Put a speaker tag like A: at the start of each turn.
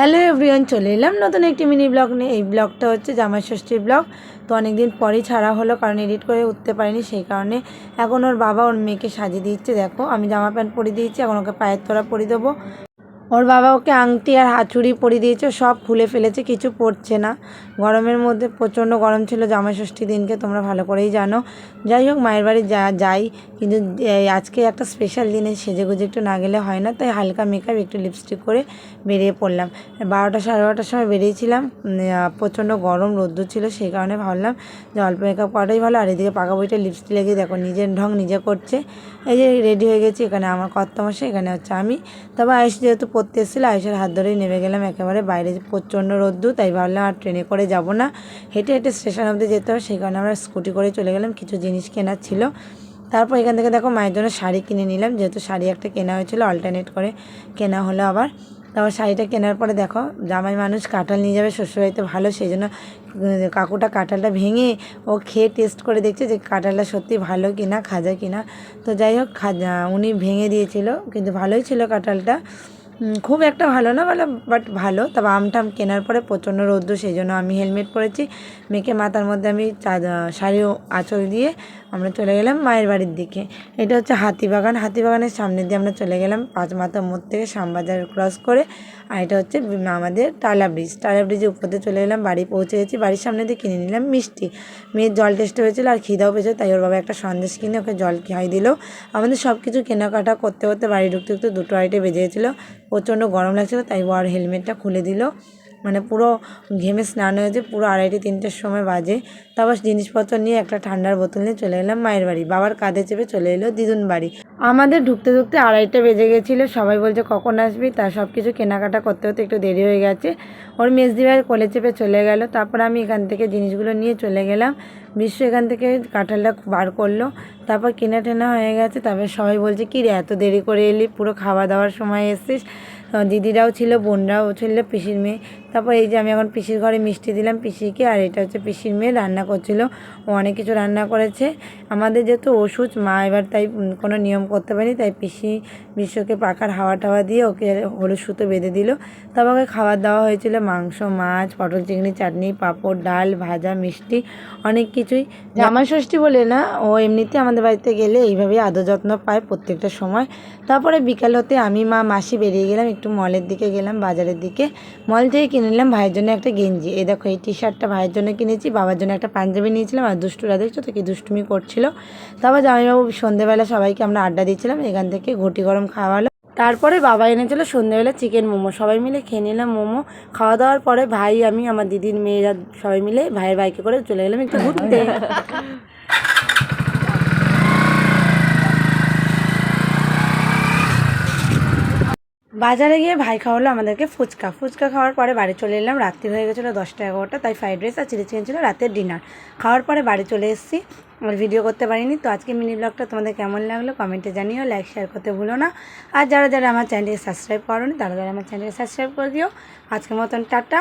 A: Hello everyone চলে এলাম নতুন একটি মিনি ব্লগ নিয়ে। এই ব্লগটা হচ্ছে জামাই ষষ্ঠীর ব্লগ তো অনেক দিন পরেই ছাড়া হলো, কারণ এডিট করে উঠতে পারিনি, সেই কারণে এখন ওর বাবা ওর মেয়েকে সাজিয়ে দিচ্ছে। দেখো, আমি জামা প্যান্ট পরিয়ে দিয়েছি, এখন ওকে পায়ের তোরা পরিয়ে দেবো। ওর বাবা ওকে আংটি আর হাতুড়ি পরিয়ে দিয়েছে সব খুলে ফেলেছে, কিছু পড়ছে না। গরমের মধ্যে প্রচণ্ড গরম ছিল জামাই ষষ্ঠী দিনকে তোমরা ভালো করেই জানো। যাই হোক, মায়ের বাড়ি যা, যাই। কিন্তু আজকে একটা স্পেশাল দিনে সেজে গুজে একটু না গেলে হয় না, তাই হালকা মেকআপ একটু লিপস্টিক করে বেরিয়ে পড়লাম। বারোটা সাড়ে বারোটার সময় বেরিয়েছিলাম প্রচণ্ড গরম, রোদ্দুর ছিল, সেই কারণে ভাবলাম যে অল্প মেকআপ করাটাই ভালো। আর এদিকে পাকা বইটা লিপস্টিক লেগে দেখো, নিজের ঢং নিজে করছে। এই যে রেডি হয়ে গেছি, এখানে আমার কর্তামশাই, এখানে হচ্ছে আমি। তবে আয়ুষ যেহেতু পড়তে এসেছিল আয়ুষের হাত ধরেই নেমে গেলাম একেবারে বাইরে। প্রচণ্ড রোদ্দুর, তাই ভাবলাম আর ট্রেনে করে যাব না। হেঁটে হেঁটে স্টেশন অবধি যেতে হবে, সেই কারণে আমরা স্কুটি করে চলে গেলাম, কিছু জিনিস কেনার ছিল। তারপর এখান থেকে দেখো মায়ের জন্য শাড়ি কিনে নিলাম, যেহেতু শাড়ি একটা কেনা হয়েছিল অল্টারনেট করে কেনা হলো আবার। তারপর শাড়িটা কেনার পরে দেখো, জামাই মানুষ কাঁঠাল নিয়ে যাবে, শ্বশুরবাড়িতে ভালো, সেই জন্য কাকুটা কাঁঠালটা ভেঙে ও খেয়ে টেস্ট করে দেখছে যে কাঁঠালটা সত্যি ভালো কিনা, খাজা কিনা। তো যাই হোক, খাজা, উনি ভেঙে দিয়েছিল, কিন্তু ভালোই ছিল কাঁঠালটা। খুব একটা ভালো না, বলে বাট ভালো। তবে আমটাম কেনার পরে প্রচণ্ড রৌদ্র সেই জন্য আমি হেলমেট পরেছি। মেয়েকে মাথার মধ্যে আমি শাড়ি আঁচল দিয়ে আমরা চলে গেলাম মায়ের বাড়ির দিকে। এটা হচ্ছে হাতিবাগান হাতিবাগানের সামনে দিয়ে আমরা চলে গেলাম পাঁচ মাথার মোড় থেকে শ্যামবাজার ক্রস করে। আর এটা হচ্ছে আমাদের টালা ব্রিজ টালা ব্রিজের উপর দিয়ে চলে গেলাম, বাড়ি পৌঁছে গেছি। বাড়ির সামনে দিয়ে কিনে নিলাম মিষ্টি। মেয়ের জল টেস্ট হয়েছিল আর খিদাও পেয়েছিল তাই ওর বাবা একটা সন্দেশ কিনে ওকে জল খাই দিল। আমাদের সব কিছু কেনাকাটা করতে করতে বাড়ি ঢুকতে ঢুকতে দুটো আড়াইটে বেজে গেছিল। প্রচণ্ড গরম লাগছিল, তাই ও আর হেলমেটটা খুলে দিল। মানে পুরো ঘেমে স্নান হয়েছে, পুরো আড়াইটে তিনটের সময় বাজে। তারপর জিনিসপত্র নিয়ে একটা ঠান্ডার বোতল নিয়ে চলে এলাম মায়ের বাড়ি। বাবার কাঁধে চেপে চলে এলো দিদুন বাড়ি। আমাদের ঢুকতে ঢুকতে আড়াইটা বেজে গেছিল, সবাই বলছে, কখন আসবি? তার সব কিছু কেনাকাটা করতে করতে একটু দেরি হয়ে গেছে। ওর মেজদি ভাইয়ের কোলে চেপে চলে গেল। তারপর আমি এখান থেকে জিনিসগুলো নিয়ে চলে গেলাম। বিশ্ব এখান থেকে কাঁঠালটা বার করল, তারপর কেনা টেনা হয়ে গেছে, তারপর সবাই বলছে, কি রে, এত দেরি করে এলি? পুরো খাওয়া দাওয়ার সময় এসছিস? দিদিরাও ছিল, বোনরাও ছিল, পিসির মেয়ে। তারপর এই যে আমি এখন পিসির ঘরে মিষ্টি দিলাম পিসিকে, আর এটা হচ্ছে পিসির মেয়ে, রান্না করছিল। ও অনেক কিছু রান্না করেছে। আমাদের যেহেতু ওষুধ, মা এবার তাই কোনো নিয়ম করতে পারিনি, তাই পিসি বিশ্বকে পাখার হাওয়া টাওয়া দিয়ে ওকে হলুদ সুতো বেঁধে দিল। তারপর ওকে খাবার দেওয়া হয়েছিল, মাংস, মাছ, পটল, চিংড়ি, চাটনি, পাঁপড়, ডাল, ভাজা, মিষ্টি, অনেক কিছুই। জামাই ষষ্ঠী বলে না, ও এমনিতে আমাদের বাড়িতে গেলে এইভাবেই আদর যত্ন পায় প্রত্যেকটা সময়। তারপরে বিকাল হতে আমি, মা, মাসি বেরিয়ে গেলাম, একটু মলের দিকে গেলাম, বাজারের দিকে। মল থেকে কিনে নিলাম ভাইয়ের জন্য একটা গেঞ্জি। এই দেখো, এই টি শার্টটা ভাইয়ের জন্য কিনেছি, বাবার জন্য একটা পাঞ্জাবি নিয়েছিলাম, আর দুষ্টুরা দেখছ তো কি দুষ্টুমি করছিল। তারপর জামাইবাবু সন্ধেবেলা সবাইকে আমরা আড্ডা দিচ্ছিলাম, এখান থেকে ঘটি গরম খাওয়ালো তারপরে বাবা এনেছিল সন্ধ্যেবেলা চিকেন মোমো। সবাই মিলে খেয়ে নিলাম মোমো। খাওয়া দাওয়ার পরে ভাই, আমি, আমার দিদির মেয়েরা সবাই মিলে ভাইয়ের বাইকে করে চলে গেলাম একটু ঘুরতে। বাজারে গিয়ে ভাই খাওয়ালো আমাদেরকে ফুচকা। ফুচকা খাওয়ার পরে বাড়ি চলে এলাম, রাত্রি হয়ে গেছিল দশটা এগারোটা, তাই ফ্রাইড রাইস আর চিলি চিকেন ছিল রাতের ডিনার। খাওয়ার পরে বাড়ি চলে এসেছি, আর ভিডিও করতে পারিনি। তো আজকে মিনি ব্লগটা তোমাদের কেমন লাগল কমেন্টে জানিও, লাইক, শেয়ার করতে ভুলো না। আর যারা যারা আমার চ্যানেলকে সাবস্ক্রাইব করো তারা যারা আমার চ্যানেলকে সাবস্ক্রাইব করে দিও। আজকের মতন টাটা।